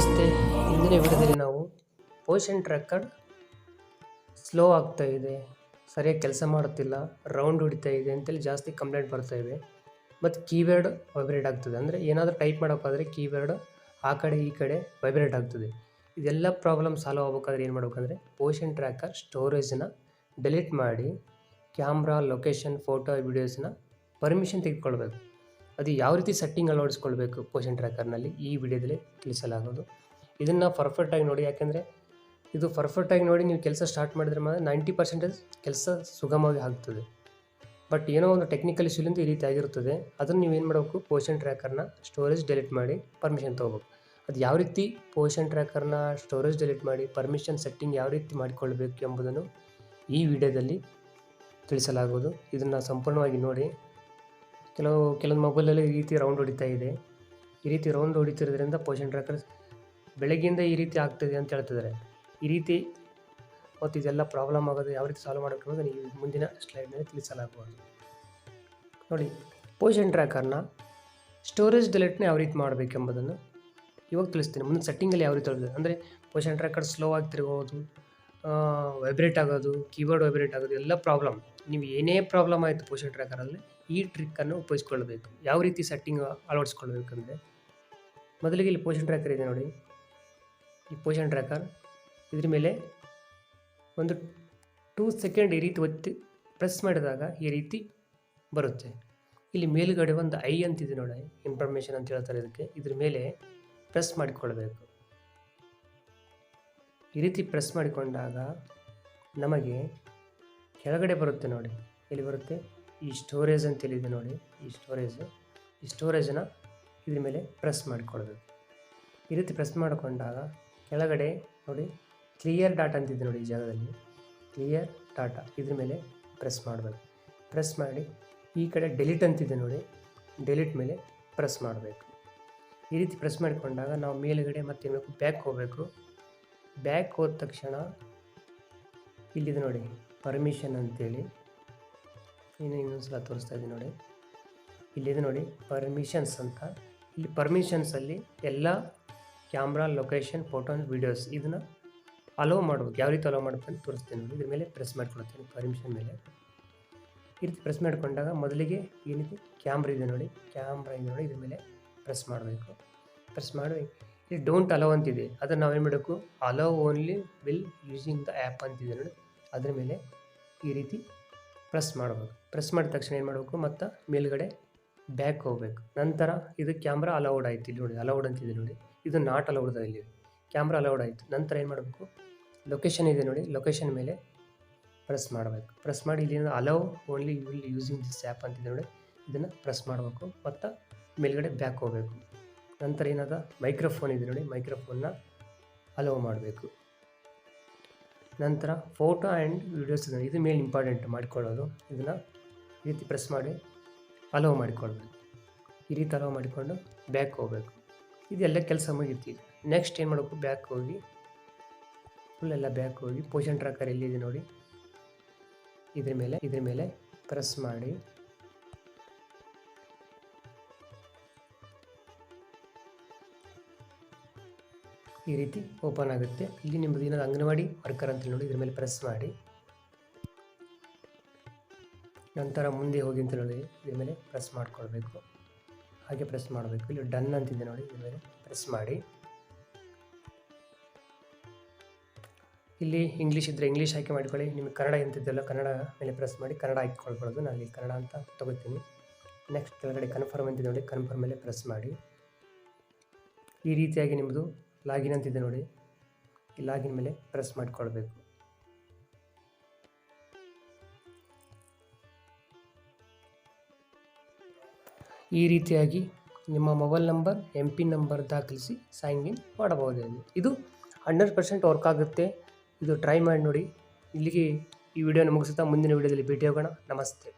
ನಮಸ್ತೆ. ಇಂದಿನ ವಿಡಿಯೋದಲ್ಲಿ ನಾವು ಪೋಷನ್ ಟ್ರ್ಯಾಕರ್ ಸ್ಲೋ ಆಗ್ತಾ ಇದೆ. ಸರಿಯಾಗಿ ಕೆಲಸ ಮಾಡುತ್ತಿಲ್ಲ. ರೌಂಡ್ ಹೊಡಿತಾ ಇದೆ ಅಂತೇಳಿ ಜಾಸ್ತಿ ಕಂಪ್ಲೇಂಟ್ ಬರ್ತಾ ಇದೆ. ಮತ್ತು ಕೀಬೋರ್ಡ್ ವೈಬ್ರೇಟ್ ಆಗ್ತದೆ. ಅಂದರೆ ಏನಾದರೂ ಟೈಪ್ ಮಾಡೋಕ್ಕಾದ್ರೆ ಕೀಬೋರ್ಡ್ ಆ ಕಡೆ ಈ ಕಡೆ ವೈಬ್ರೇಟ್ ಆಗ್ತದೆ. ಇದೆಲ್ಲ ಪ್ರಾಬ್ಲಮ್ ಸಾಲ್ವ್ ಆಗ್ಬೇಕಾದ್ರೆ ಏನು ಮಾಡಬೇಕಂದ್ರೆ ಪೋಷನ್ ಟ್ರ್ಯಾಕರ್ ಸ್ಟೋರೇಜನ್ನ ಡಿಲೀಟ್ ಮಾಡಿ ಕ್ಯಾಮ್ರಾ ಲೊಕೇಶನ್ ಫೋಟೋ ವಿಡಿಯೋಸ್ನ ಪರ್ಮಿಷನ್ ತೆಗೆದುಕೊಳ್ಬೇಕು. ಅದು ಯಾವ ರೀತಿ ಸೆಟ್ಟಿಂಗ್ ಅಳವಡಿಸ್ಕೊಳ್ಬೇಕು ಪೋಷನ್ ಟ್ರ್ಯಾಕರ್ನಲ್ಲಿ ಈ ವಿಡಿಯೋದಲ್ಲಿ ತಿಳಿಸಲಾಗೋದು ಇದನ್ನು ಪರ್ಫೆಕ್ಟಾಗಿ ನೋಡಿ, ಯಾಕೆಂದರೆ ಇದು ಪರ್ಫೆಕ್ಟಾಗಿ ನೋಡಿ ನೀವು ಕೆಲಸ ಸ್ಟಾರ್ಟ್ ಮಾಡಿದ್ರೆ ಮಾತ್ರ ನೈಂಟಿ ಪರ್ಸೆಂಟೇಜ್ ಕೆಲಸ ಸುಗಮವಾಗಿ ಆಗ್ತದೆ. ಬಟ್ ಏನೋ ಒಂದು ಟೆಕ್ನಿಕಲ್ ಇಶ್ಯೂಲಿಂದ ಈ ರೀತಿ ಆಗಿರುತ್ತದೆ ಅದನ್ನು ನೀವು ಏನು ಮಾಡಬೇಕು ಪೋಷನ್ ಟ್ರ್ಯಾಕರ್ನ ಸ್ಟೋರೇಜ್ ಡೆಲಿಟ್ ಮಾಡಿ ಪರ್ಮಿಷನ್ ತೊಗೋಬೇಕು. ಅದು ಯಾವ ರೀತಿ ಪೋಷನ್ ಟ್ರ್ಯಾಕರ್ನ ಸ್ಟೋರೇಜ್ ಡೆಲಿಟ್ ಮಾಡಿ ಪರ್ಮಿಷನ್ ಸೆಟ್ಟಿಂಗ್ ಯಾವ ರೀತಿ ಮಾಡಿಕೊಳ್ಬೇಕು ಎಂಬುದನ್ನು ಈ ವಿಡಿಯೋದಲ್ಲಿ ತಿಳಿಸಲಾಗುವುದು. ಇದನ್ನು ಸಂಪೂರ್ಣವಾಗಿ ನೋಡಿ. ಕೆಲವು, ಕೆಲವೊಂದು ಮೊಬೈಲಲ್ಲಿ ಈ ರೀತಿ ರೌಂಡ್ ಹೊಡಿತಾ ಇದೆ. ಈ ರೀತಿ ರೌಂಡ್ ಹೊಡಿತಿರೋದ್ರಿಂದ ಪೋಷನ್ ಟ್ರ್ಯಾಕರ್ ಬೆಳಗ್ಗೆಯಿಂದ ಈ ರೀತಿ ಆಗ್ತಿದೆ ಅಂತ ಹೇಳ್ತಿದ್ದಾರೆ. ಈ ರೀತಿ ಮತ್ತು ಇದೆಲ್ಲ ಪ್ರಾಬ್ಲಮ್ ಆಗೋದು ಯಾವ ರೀತಿ ಸಾಲ್ವ್ ಮಾಡಬೇಕು ಅನ್ನೋದು ನೀವು ಮುಂದಿನ ಸ್ಲೈಡ್ನಲ್ಲಿ ತಿಳಿಸಲಾಗುವುದು ನೋಡಿ ಪೋಷನ್ ಟ್ರ್ಯಾಕರ್ನ ಸ್ಟೋರೇಜ್ ಡೆಲೆಟ್ನೇ ಯಾವ ರೀತಿ ಮಾಡಬೇಕೆಂಬುದನ್ನು ಇವಾಗ ತಿಳಿಸ್ತೀನಿ. ಮುಂದೆ ಸೆಟ್ಟಿಂಗಲ್ಲಿ ಯಾವ ರೀತಿ ಹೇಳ್ಬೋದು? ಅಂದರೆ ಪೋಷನ್ ಟ್ರ್ಯಾಕರ್ ಸ್ಲೋ ಆಗಿ ವೈಬ್ರೇಟ್ ಆಗೋದು ಕೀಬೋರ್ಡ್ ವೈಬ್ರೇಟ್ ಆಗೋದು, ಎಲ್ಲ ಪ್ರಾಬ್ಲಮ್ ನೀವು ಏನೇ ಪ್ರಾಬ್ಲಮ್ ಆಯಿತು ಪೋಷನ್ ಟ್ರ್ಯಾಕರಲ್ಲಿ ಈ ಟ್ರಿಕ್ಕನ್ನು ಉಪಯೋಗಿಸ್ಕೊಳ್ಬೇಕು ಯಾವ ರೀತಿ ಸೆಟ್ಟಿಂಗ್ ಅಳವಡಿಸ್ಕೊಳ್ಬೇಕಂದ್ರೆ ಮೊದಲಿಗೆ ಇಲ್ಲಿ ಪೋಷನ್ ಟ್ರ್ಯಾಕರ್ ಇದೆ ನೋಡಿ. ಈ ಪೋಷನ್ ಟ್ರ್ಯಾಕರ್ ಇದ್ರ ಮೇಲೆ ಒಂದು ಟೂ ಸೆಕೆಂಡ್ ಈ ರೀತಿ ಒತ್ತಿ ಪ್ರೆಸ್ ಮಾಡಿದಾಗ ಈ ರೀತಿ ಬರುತ್ತೆ. ಇಲ್ಲಿ ಮೇಲುಗಡೆ ಒಂದು ಐ ಅಂತಿದೆ ನೋಡಿ ಇನ್ಫಾರ್ಮೇಷನ್ ಅಂತ ಹೇಳ್ತಾರೆ ಇದಕ್ಕೆ. ಇದ್ರ ಮೇಲೆ ಪ್ರೆಸ್ ಮಾಡಿಕೊಳ್ಬೇಕು ಈ ರೀತಿ ಪ್ರೆಸ್ ಮಾಡಿಕೊಂಡಾಗ ನಮಗೆ ಕೆಳಗಡೆ ಬರುತ್ತೆ ನೋಡಿ. ಎಲ್ಲಿ ಬರುತ್ತೆ? ಈ ಸ್ಟೋರೇಜ್ ಅಂತೇಳಿದೆ ನೋಡಿ, ಈ ಸ್ಟೋರೇಜ್ ಈ ಸ್ಟೋರೇಜನ್ನ ಇದ್ರ ಮೇಲೆ ಪ್ರೆಸ್ ಮಾಡಿಕೊಳ್ಬೇಕು. ಈ ರೀತಿ ಪ್ರೆಸ್ ಮಾಡಿಕೊಂಡಾಗ ಕೆಳಗಡೆ ನೋಡಿ ಕ್ಲಿಯರ್ ಡಾಟಾ ಅಂತಿದೆ ನೋಡಿ ಈ ಜಾಗದಲ್ಲಿ. ಕ್ಲಿಯರ್ ಡಾಟಾ ಇದ್ರ ಮೇಲೆ ಪ್ರೆಸ್ ಮಾಡಬೇಕು. ಪ್ರೆಸ್ ಮಾಡಿ ಈ ಕಡೆ ಡೆಲಿಟ್ ಅಂತಿದೆ ನೋಡಿ ಡೆಲಿಟ್ ಮೇಲೆ ಪ್ರೆಸ್ ಮಾಡಬೇಕು. ಈ ರೀತಿ ಪ್ರೆಸ್ ಮಾಡಿಕೊಂಡಾಗ ನಾವು ಮೇಲುಗಡೆ ಮತ್ತೆ ಬೇಕು? ಬ್ಯಾಕ್ ಹೋಗಬೇಕು. ಬ್ಯಾಕ್ ಹೋದ ತಕ್ಷಣ ಇಲ್ಲಿದೆ ನೋಡಿ ಪರ್ಮಿಷನ್ ಅಂತೇಳಿ. ಇನ್ನು ಇನ್ನೊಂದು ಸಲ ತೋರಿಸ್ತಾ ಇದ್ದೀನಿ ನೋಡಿ. ಇಲ್ಲಿದೆ ನೋಡಿ ಪರ್ಮಿಷನ್ಸ್ ಅಂತ. ಇಲ್ಲಿ ಪರ್ಮಿಷನ್ಸಲ್ಲಿ ಎಲ್ಲ ಕ್ಯಾಮ್ರಾ ಲೊಕೇಶನ್ ಫೋಟೋ ವೀಡಿಯೋಸ್ ಇದನ್ನು ಅಲೋ ಮಾಡ್ಬೇಕು. ಯಾವ ರೀತಿ ಅಲೋ ಮಾಡ್ಬೇಕು ಅಂತ ತೋರಿಸ್ತೀನಿ ನೋಡಿ. ಇದ್ರ ಮೇಲೆ ಪ್ರೆಸ್ ಮಾಡ್ಕೊಳ್ತೀನಿ ಪರ್ಮಿಷನ್ ಮೇಲೆ. ಈ ರೀತಿ ಪ್ರೆಸ್ ಮಾಡಿಕೊಂಡಾಗ ಮೊದಲಿಗೆ ಏನಿದೆ? ಕ್ಯಾಮ್ರಾ ಇದೆ ನೋಡಿ. ಕ್ಯಾಮ್ರಾ ಇದೆ ನೋಡಿ, ಇದ್ರ ಮೇಲೆ ಪ್ರೆಸ್ ಮಾಡಬೇಕು. ಪ್ರೆಸ್ ಮಾಡಿ, ಇಲ್ಲಿ ಡೋಂಟ್ ಅಲೋ ಅಂತಿದೆ. ಅದನ್ನು ನಾವೇನು ಮಾಡಬೇಕು? Allow only while using the app ಅಂತಿದೆ ನೋಡಿ. ಅದ್ರ ಮೇಲೆ ಈ ರೀತಿ ಪ್ರೆಸ್ ಮಾಡಬೇಕು. ಪ್ರೆಸ್ ಮಾಡಿದ ತಕ್ಷಣ ಏನು ಮಾಡಬೇಕು? ಮತ್ತು ಮೇಲ್ಗಡೆ ಬ್ಯಾಕ್ ಹೋಗಬೇಕು. ನಂತರ ಇದು ಕ್ಯಾಮ್ರಾ ಅಲೌಡ್ ಆಯಿತು ಇಲ್ಲಿ ನೋಡಿ, ಅಲೌಡ್ ಅಂತಿದೆ ನೋಡಿ. ಇದು ನಾಟ್ ಅಲೌಡ್ ಇಲ್ಲಿ. ಕ್ಯಾಮ್ರಾ ಅಲೌಡ್ ಆಯಿತು. ನಂತರ ಏನು ಮಾಡಬೇಕು? ಲೊಕೇಶನ್ ಇದೆ ನೋಡಿ, ಲೊಕೇಶನ್ ಮೇಲೆ ಪ್ರೆಸ್ ಮಾಡಬೇಕು. ಪ್ರೆಸ್ ಮಾಡಿ ಇಲ್ಲಿ allow only while using this app ಅಂತಿದೆ ನೋಡಿ. ಇದನ್ನು ಪ್ರೆಸ್ ಮಾಡಬೇಕು. ಮತ್ತು ಮೇಲ್ಗಡೆ ಬ್ಯಾಕ್ ಹೋಗಬೇಕು. ನಂತರ ಏನಾದ ಮೈಕ್ರೋಫೋನ್ ಇದೆ ನೋಡಿ ಮೈಕ್ರೋಫೋನ್ನ ಅಲೋ ಮಾಡಬೇಕು. ನಂತರ ಫೋಟೋ ಆ್ಯಂಡ್ ವೀಡಿಯೋಸ್ ಇದೆ. ಮೇನ್ ಇಂಪಾರ್ಟೆಂಟ್ ಮಾಡಿಕೊಳ್ಳೋದು. ಇದನ್ನು ಈ ರೀತಿ ಪ್ರೆಸ್ ಮಾಡಿ ಅಲೋ ಮಾಡಿಕೊಳ್ಬೇಕು. ಈ ರೀತಿ ಅಲೋ ಮಾಡಿಕೊಂಡು ಬ್ಯಾಕ್ ಹೋಗಬೇಕು. ಇದೆಲ್ಲ ಕೆಲಸ ಮುಗೀತು ನೆಕ್ಸ್ಟ್ ಏನು ಮಾಡಬೇಕು? ಬ್ಯಾಕ್ ಹೋಗಿ ಫುಲ್ ಎಲ್ಲ ಬ್ಯಾಕ್ ಹೋಗಿ ಪೋಷನ್ ಟ್ರ್ಯಾಕರ್ ಎಲ್ಲಿದೆ ನೋಡಿ? ಇದ್ರ ಮೇಲೆ ಇದ್ರ ಮೇಲೆ ಪ್ರೆಸ್ ಮಾಡಿ. ಈ ರೀತಿ ಓಪನ್ ಆಗುತ್ತೆ. ಇಲ್ಲಿ ನಿಮ್ಮದು ಏನಾದ್ರು ಅಂಗನವಾಡಿ ವರ್ಕರ್ ಅಂತ ನೋಡಿ, ಇದ್ರ ಮೇಲೆ ಪ್ರೆಸ್ ಮಾಡಿ. ನಂತರ ಮುಂದೆ ಹೋಗಿ ಅಂತ ನೋಡಿ ಇದ್ರ ಮೇಲೆ ಪ್ರೆಸ್ ಮಾಡ್ಕೊಳ್ಬೇಕು. ಹಾಗೆ ಪ್ರೆಸ್ ಮಾಡಬೇಕು. ಇಲ್ಲಿ ಡನ್ ಅಂತಿದೆ ನೋಡಿ, ಇದ್ರ ಮೇಲೆ ಪ್ರೆಸ್ ಮಾಡಿ. ಇಲ್ಲಿ ಇಂಗ್ಲೀಷ್ ಇದ್ದರೆ ಇಂಗ್ಲೀಷ್ ಆಯ್ಕೆ ಮಾಡ್ಕೊಳ್ಳಿ. ನಿಮಗೆ ಕನ್ನಡ ಎಂತಿದ್ದೆಲ್ಲ ಕನ್ನಡ ಮೇಲೆ ಪ್ರೆಸ್ ಮಾಡಿ, ಕನ್ನಡ ಆಯ್ಕೊಳ್ಬೋದು ನಾನು ಇಲ್ಲಿ ಕನ್ನಡ ಅಂತ ತಗೋತೀನಿ. ನೆಕ್ಸ್ಟ್ ಕೆಳಗಡೆ ಕನ್ಫರ್ಮ್ ಅಂತಿದೆ ನೋಡಿ ಕನ್ಫರ್ಮ್ ಮೇಲೆ ಪ್ರೆಸ್ ಮಾಡಿ. ಈ ರೀತಿಯಾಗಿ ನಿಮ್ಮದು ಲಾಗಿನ್ ಅಂತಿದೆ ನೋಡಿ. ಈ ಲಾಗಿನ್ ಮೇಲೆ ಪ್ರೆಸ್ ಮಾಡಿಕೊಳ್ಬೇಕು. ಈ ರೀತಿಯಾಗಿ ನಿಮ್ಮ mobile number, M PIN number ದಾಖಲಿಸಿ ಸೈನ್ ಇನ್ ಮಾಡಬಹುದು. ಇದು ಹಂಡ್ರೆಡ್ ಪರ್ಸೆಂಟ್ ವರ್ಕ್ ಆಗುತ್ತೆ. ಇದು ಟ್ರೈ ಮಾಡಿ ನೋಡಿ. ಇಲ್ಲಿಗೆ ಈ ವಿಡಿಯೋನ ಮುಗಿಸುತ್ತಾ ಮುಂದಿನ ವಿಡಿಯೋದಲ್ಲಿ ಭೇಟಿ ಹೋಗೋಣ ನಮಸ್ತೆ.